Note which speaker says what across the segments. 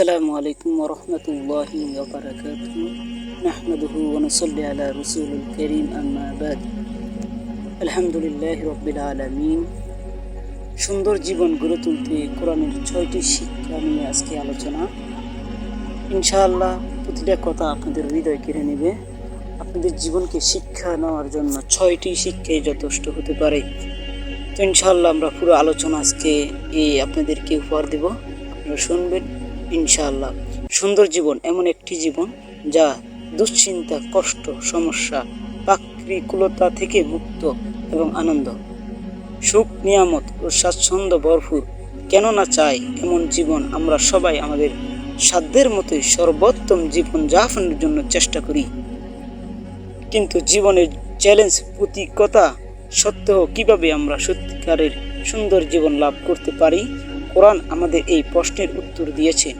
Speaker 1: আসসালামু আলাইকুম ওরহমতুল্লাহি ওবরাকাতুহ। নাহমাদুহু ওয়া নুসাল্লি আলা রাসূলিল কারীম, আম্মা বাদ। আলহামদুলিল্লাহি রাব্বিল আলামিন। সুন্দর জীবন গড়ে তুলতে কোরআনের ছয়টি শিক্ষা নিয়ে আজকে আলোচনা। ইনশাআল্লাহ প্রতিটা কথা আপনাদের হৃদয় কেড়ে নেবে। আপনাদের জীবনকে শিক্ষা নেওয়ার জন্য ছয়টি শিক্ষাই যথেষ্ট হতে পারে। তো ইনশাআল্লাহ আমরা পুরো আলোচনা আজকে এই আপনাদেরকে উপহার দেব। আপনারা শুনবেন। ইনশাআল্লাহ। সুন্দর জীবন, এমন একটি জীবন যা দুশ্চিন্তা, কষ্ট, সমস্যা প্রাকৃকুলতা থেকে মুক্ত এবং আনন্দ। সুখ, নিয়ামত ও স্বাচ্ছন্দ্য ভরপুর। কেন না চাই, এমন জীবন আমরা সবাই আমাদের সাধ্যের মতোই সর্বোত্তম জীবন যাপনের জন্য চেষ্টা করি। কিন্তু জীবনের চ্যালেঞ্জ প্রতিকতা সত্ত্বেও কীভাবে আমরা সত্যিকারের সুন্দর জীবন লাভ করতে পারি? কোরআন আমাদের এই প্রশ্নের উত্তর দিয়েছে।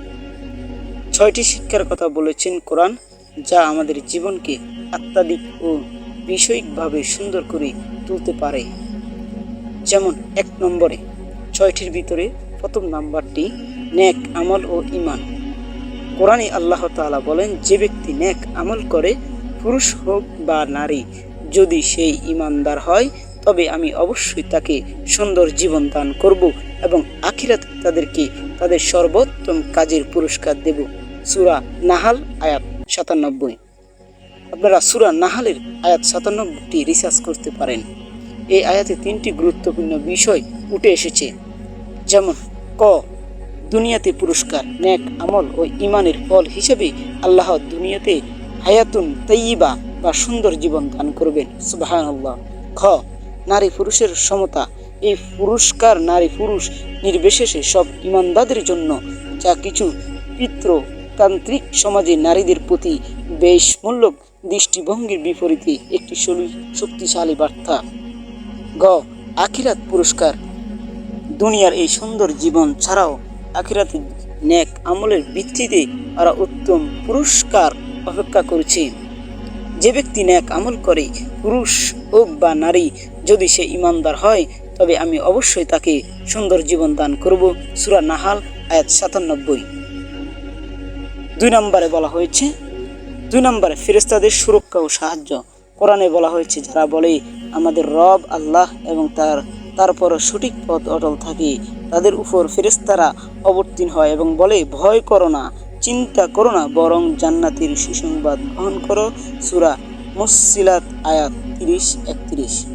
Speaker 1: ছয়টি শিক্ষার কথা বলেছেন কোরআন, যা আমাদের জীবনকে আত্মাধিক ও বিষয়িকভাবে সুন্দর করে তুলতে পারে। যেমন, এক নম্বরে, ছয়টির ভিতরে প্রথম নাম্বারটি ন্যাক আমল ও ইমান কোরআনে আল্লাহ তাআলা বলেন, যে ব্যক্তি নেক আমল করে, পুরুষ হোক বা নারী, যদি সেই ইমানদার হয় তবে আমি অবশ্যই তাকে সুন্দর জীবন দান করব এবং আখিরাত তাদেরকে তাদের সর্বোত্তম কাজের পুরস্কার দেব। সুরা নাহাল আয়াত সাতানব্বই। আপনারা সুরা নাহালের আয়াত সাতানব্বইটি রিসার্চ করতে পারেন। এই আয়াতে তিনটি গুরুত্বপূর্ণ বিষয় উঠে এসেছে। যেমন, ক, দুনিয়াতে পুরস্কার ন্যাক আমল ও ইমানের ফল হিসেবে আল্লাহ দুনিয়াতে হায়াতুন তৈবা বা সুন্দর জীবন দান করবেন। আল্লাহ খ নারী পুরুষের সমতা। এই পুরস্কার নারী পুরুষ নির্বিশেষে সব ইমানদাদের জন্য যা কিছু পিতৃতান্ত্রিক সমাজে নারীদের প্রতি বেশ মূল্যক দৃষ্টিভঙ্গির বিপরীতে একটি শক্তিশালী বার্তা। গ, আখিরাত পুরস্কার। দুনিয়ার এই সুন্দর জীবন ছাড়াও আখিরাতে ন্যাক আমলের ভিত্তিতে তারা উত্তম পুরস্কার অপেক্ষা করছে। যে ব্যক্তি ন্যাক আমল করে, পুরুষ হোক বা নারী যদি সে ইমানদার হয়, তবে আমি অবশ্যই তাকে সুন্দর জীবন দান করব। সুরা নাহাল, আয়াত সাতানব্বই। দুই নম্বরে বলা হয়েছে, দুই নম্বরে ফেরেস্তাদের সুরক্ষা ও সাহায্য। কোরআনে বলা হয়েছে, যারা বলে, আমাদের রব আল্লাহ এবং তার তারপর সঠিক পথ অটল থাকে, তাদের উপর ফেরেস্তারা অবতীর্ণ হয় এবং বলে, ভয় করো না, চিন্তা করো না, বরং জান্নাতের সুসংবাদ গ্রহণ করো। সুরা মুসিলাত আয়াত তিরিশ, একত্রিশ।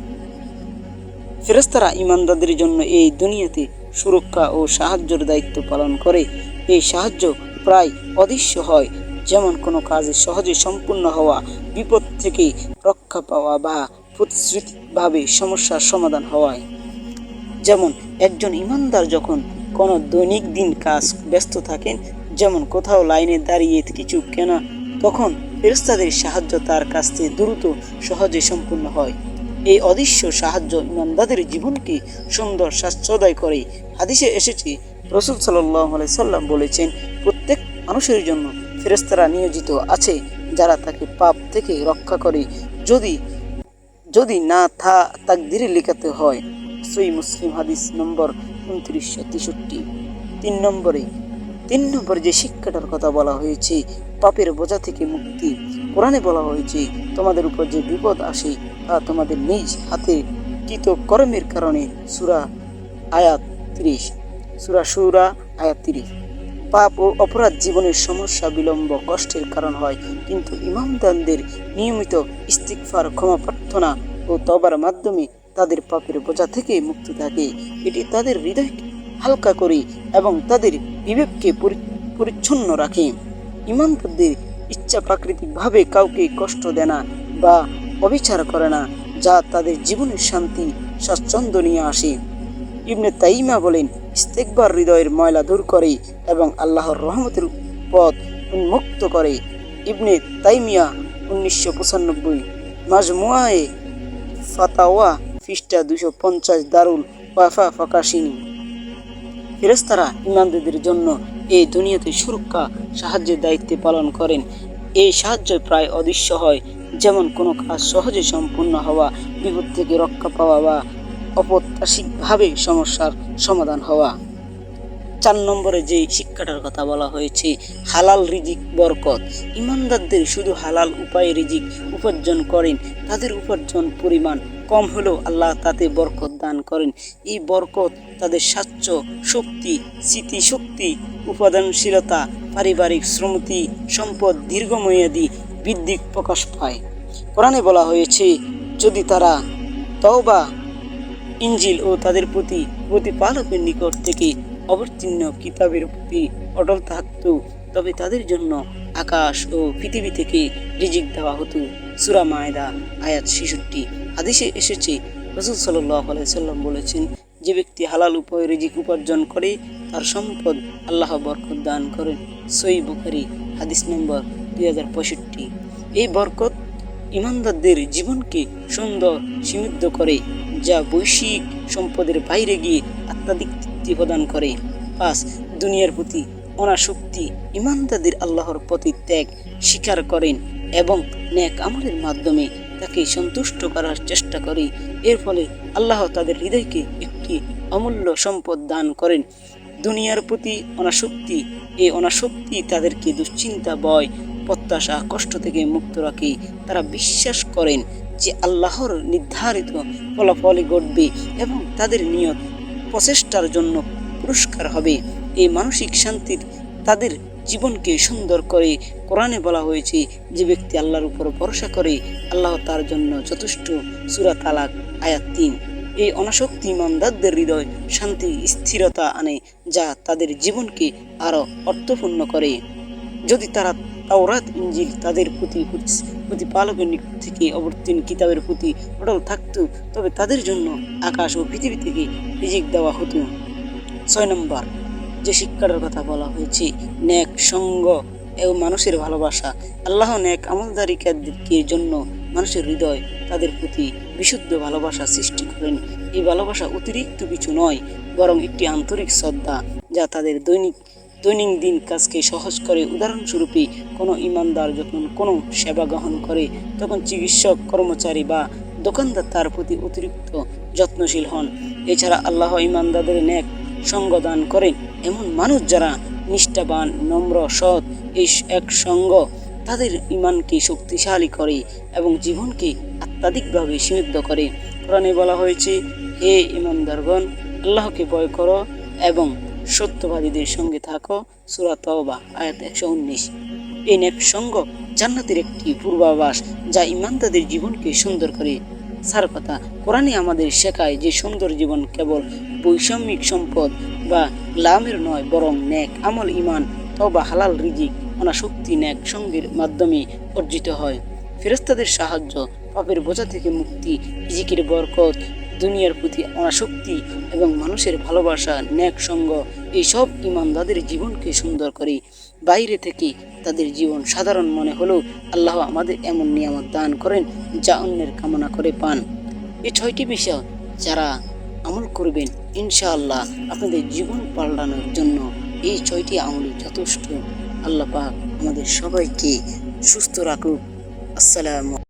Speaker 1: ফেরেস্তারা ইমানদারদের জন্য এই দুনিয়াতে সুরক্ষা ও সাহায্যের দায়িত্ব পালন করে। এই সাহায্য প্রায় অদৃশ্য হয়। যেমন কোনো কাজে সহজে সম্পূর্ণ হওয়া, বিপদ থেকে রক্ষা পাওয়া বা প্রতিশ্রুতিভাবে সমস্যার সমাধান হওয়ায়। যেমন একজন ইমানদার যখন কোনো দৈনিক দিন কাজ ব্যস্ত থাকেন, যেমন কোথাও লাইনে দাঁড়িয়ে কিছু কেনা, তখন ফেরেস্তাদের সাহায্য তার কাছ থেকে দ্রুত, সহজে সম্পূর্ণ হয়। এই অদৃশ্য সাহায্য ইমানদাদের জীবনকে সুন্দর স্বাস্থ্যদায় করে। হাদিসে এসেছে, রসুল সাল্লাহ সাল্লাম বলেছেন, প্রত্যেক মানুষের জন্য ফেরেস্তারা নিয়োজিত আছে, যারা তাকে পাপ থেকে রক্ষা করে। যদি যদি না থা তাক তাকদিরে লেখাতে হয়, সই মুসলিম হাদিস নম্বর উনত্রিশশো তেষট্টি। তিন নম্বরে তিন নম্বরে যে শিক্ষাটার কথা বলা হয়েছে, পাপের বোঝা থেকে মুক্তি। কোরআনে বলা হয়েছে, তোমাদের উপর যে বিপদ আসে তা তোমাদের নিজ হাতে কৃত কর্মের কারণে সুরা আয়াত তিরিশ। সুরা সুরা আয়াত তিরিশ। পাপ ও অপরাধ জীবনের সমস্যা বিলম্ব কষ্টের কারণ হয়, কিন্তু ইমামদানদের নিয়মিত ইস্তিকফার ক্ষমা প্রার্থনা ও তবার মাধ্যমে তাদের পাপের বোঝা থেকে মুক্তি থাকে। এটি তাদের হৃদয়কে হালকা করে এবং তাদের বিবেককে পরি- পরিচ্ছন্ন রাখে। ইমানদারদের ইচ্ছা প্রাকৃতিকভাবে কাউকে কষ্ট দেয় না বা অবিচার করে না, যা তাদের জীবনের শান্তি স্বাচ্ছন্দ্য নিয়ে আসে। ইবনে তাইমা বলেন, ইস্তেকবার হৃদয়ের ময়লা দূর করে এবং আল্লাহর রহমতের পথ উন্মুক্ত করে। ইবনে তাইমিয়া উনিশশো পঁচানব্বই, মাজমুয়ায়ে ফাতাওয়া ফিস্টা দুশো পঞ্চাশ, দারুল ওয়াফা ফকাশিনী ফেরেস্তারা ইমানদারদের জন্য এই দুনিয়াতে সুরক্ষা, সাহায্যের দায়িত্বে পালন করেন। এই সাহায্য প্রায় অদৃশ্য হয়। যেমন কোনো কাজ সহজে সম্পূর্ণ হওয়া বিপদ থেকে রক্ষা পাওয়া বা অপ্রত্যাশিকভাবে সমস্যার সমাধান হওয়া। চার নম্বরে যে শিক্ষাটার কথা বলা হয়েছে, হালাল রিজিক বরকত। ইমানদারদের শুধু হালাল উপায়ে রিজিক উপার্জন করেন, তাদের উপার্জন পরিমাণ কম হলেও আল্লাহ তাতে বরকত দান করেন। এই বরকত তাদের স্বাচ্ছ শক্তি, স্মৃতিশক্তি, উপাদানশীলতা, পারিবারিক শ্রমতি, সম্পদ দীর্ঘমেয়াদী বৃদ্ধি প্রকাশ পায়। কোরআনে বলা হয়েছে, যদি তারা তওবা ইঞ্জিল ও তাদের প্রতি প্রতিপালকের নিকট থেকে অবতীর্ণ কিতাবের প্রতি অটল থাকত, তবে তাদের জন্য আকাশ ও পৃথিবী থেকে রিজিক দেওয়া হতো। সুরা মায়দা, আয়াত ছেষট্টি। হাদিসে এসেছে, রসুল সাল্লাহ সাল্লাম বলেছেন, যে ব্যক্তি হালাল উপায় রিজিক উপার্জন করে, তার সম্পদ আল্লাহ বরকত দান করেন। সই বুখারি, হাদিস নম্বর দুই হাজার পঁয়ষট্টি। এই বরকত ইমানদারদের জীবনকে সুন্দর, সমৃদ্ধ করে, যা বৈশ্বিক সম্পদের বাইরে গিয়ে আত্মাধিক তৃপ্তি প্রদান করে। পাঁচ, দুনিয়ার প্রতি অনাসক্তি ইমানদারদের আল্লাহর প্রতি ত্যাগ স্বীকার করেন এবং ন্যাক আমলের মাধ্যমে তাকে সন্তুষ্ট করার চেষ্টা করে। এর ফলে আল্লাহ তাদের হৃদয়কে একটি অমূল্য সম্পদ দান করেন। দুনিয়ার প্রতি অনাসক্তি, এই অনাসক্তি তাদেরকে দুশ্চিন্তা বয় প্রত্যাশা, কষ্ট থেকে মুক্ত রাখে। তারা বিশ্বাস করেন যে আল্লাহর নির্ধারিত ফলাফলই ঘটবে এবং তাদের নিয়ত প্রচেষ্টার জন্য পুরস্কার হবে। এই মানসিক শান্তির তাদের জীবনকে সুন্দর করে। কোরআনে বলা হয়েছে, যে ব্যক্তি আল্লাহর উপর ভরসা করে, আল্লাহ তার জন্য যথেষ্ট সুরা তালাক, আয়াত তিন। এই অনাসক্তি ইমানদারদের হৃদয় শান্তি, স্থিরতা আনে, যা তাদের জীবনকে আরও অর্থপূর্ণ করে। যদি তারা তাওরাত ইঞ্জিল তাদের প্রতি প্রতিপালকের নিকট থেকে অবতীর্ণ কিতাবের প্রতি অটল থাকতো, তবে তাদের জন্য আকাশ ও পৃথিবী থেকে রিজিক দেওয়া হতো। ছয় নম্বর, যে শিক্ষাটার কথা বলা হয়েছে, ন্যাক সঙ্গ এবং মানুষের ভালোবাসা। আল্লাহ ন্যাক আমলদারিকারদেরকে জন্য মানুষের হৃদয় তাদের প্রতি বিশুদ্ধ ভালোবাসা সৃষ্টি করেন। এই ভালোবাসা অতিরিক্ত কিছু নয়, বরং একটি আন্তরিক শ্রদ্ধা যা তাদের দৈনিক দৈনন্দিন কাজকে সহজ করে উদাহরণস্বরূপে কোনো ইমানদার যখন কোনো সেবা গ্রহণ করে, তখন চিকিৎসক, কর্মচারী বা দোকানদার তার প্রতি অতিরিক্ত যত্নশীল হন। এছাড়া আল্লাহ ইমানদারদের ন্যাক সঙ্গ দান করেন। এমন মানুষ যারা নিষ্ঠাবান, নম্র, সৎ, এই এক সঙ্গ তাদের ইমানকে শক্তিশালী করে এবং জীবনকে আত্মাধিকভাবে সীমিত করে। কোরআনে বলা হয়েছে, হে ইমানদারগণ, আল্লাহকে ভয় করো এবং সত্যবাদীদের সঙ্গে থাকো। সুরা তওবা, আয়াত একশো উনিশ। এই সঙ্গ জান্নাতের একটি পূর্বাভাস যা ইমানদারদের জীবনকে সুন্দর করে সার কথা। কোরআনে আমাদের শেখায় যে সুন্দর জীবন কেবল বৈষম্যিক সম্পদ বা লামের নয়, বরং নেক আমল ইমান তবা হালাল রিজিক অনাশক্তি ন্যাক সঙ্গের মাধ্যমে অর্জিত হয়। ফেরস্তাদের সাহায্য, পাপের বোঝা থেকে মুক্তি, রিজিকের বরকত দুনিয়ার প্রতি অনাসক্তি এবং মানুষের ভালোবাসা, ন্যাক সঙ্গ, এইসব ইমানদাদের জীবনকে সুন্দর করে। বাইরে থেকে তাদের জীবন সাধারণ মনে হলেও আল্লাহ আমাদের এমন নিয়ামত দান করেন যা অন্যের কামনা করে পান। এই ছয়টি বিষয় যারা আমল করবেন, ইনশাআল্লাহ আপনাদের জীবন পাল্টানোর জন্য এই ছয়টি আমলই যথেষ্ট। আল্লাহ পাক আমাদের সবাইকে সুস্থ রাখুক। আসসালাম